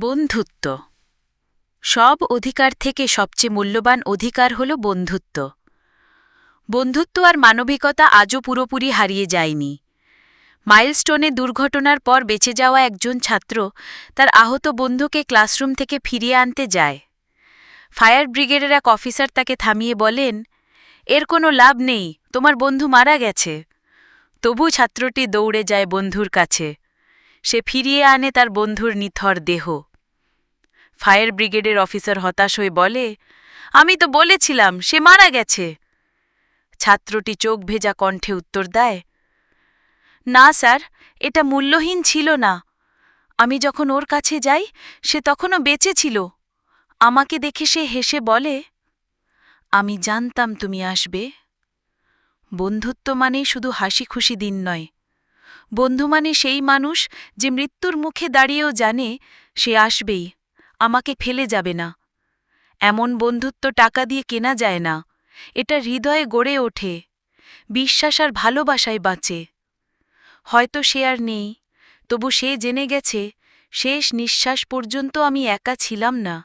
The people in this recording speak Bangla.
বন্ধুত্ব। সব অধিকার থেকে সবচেয়ে মূল্যবান অধিকার হল বন্ধুত্ব। বন্ধুত্ব আর মানবিকতা আজও পুরোপুরি হারিয়ে যায়নি। মাইলস্টোনে দুর্ঘটনার পর বেঁচে যাওয়া একজন ছাত্র তার আহত বন্ধুকে ক্লাসরুম থেকে ফিরিয়ে আনতে যায়। ফায়ার ব্রিগেডের এক অফিসার তাকে থামিয়ে বলেন, এর কোনো লাভ নেই, তোমার বন্ধু মারা গেছে। তবু ছাত্রটি দৌড়ে যায় বন্ধুর কাছে। সে ফিরিয়ে আনে তার বন্ধুর নিথর দেহ। ফায়ার ব্রিগেডের অফিসার হতাশ হয়ে বলে, আমি তো বলেছিলাম, সে মারা গেছে। ছাত্রটি চোখ ভেজা কণ্ঠে উত্তর দেয়, না স্যার, এটা মূল্যহীন ছিল না। আমি যখন ওর কাছে যাই, সে তখনও বেঁচে ছিল। আমাকে দেখে সে হেসে বলে, আমি জানতাম তুমি আসবে। বন্ধুত্ব মানেই শুধু হাসি খুশি দিন নয় বন্ধু মানে সেই মানুষ যে মৃত্যুর মুখে দাঁড়িয়েও জানে, সে আসবেই, আমাকে ফেলে যাবে না। এমন বন্ধুত্ব টাকা দিয়ে কেনা যায় না, এটা হৃদয়ে গড়ে ওঠে, বিশ্বাস আর ভালোবাসায় বাঁচে। হয়তো সে আর নেই, তবু সে জেনে গেছে, শেষ নিঃশ্বাস পর্যন্ত আমি একা ছিলাম না।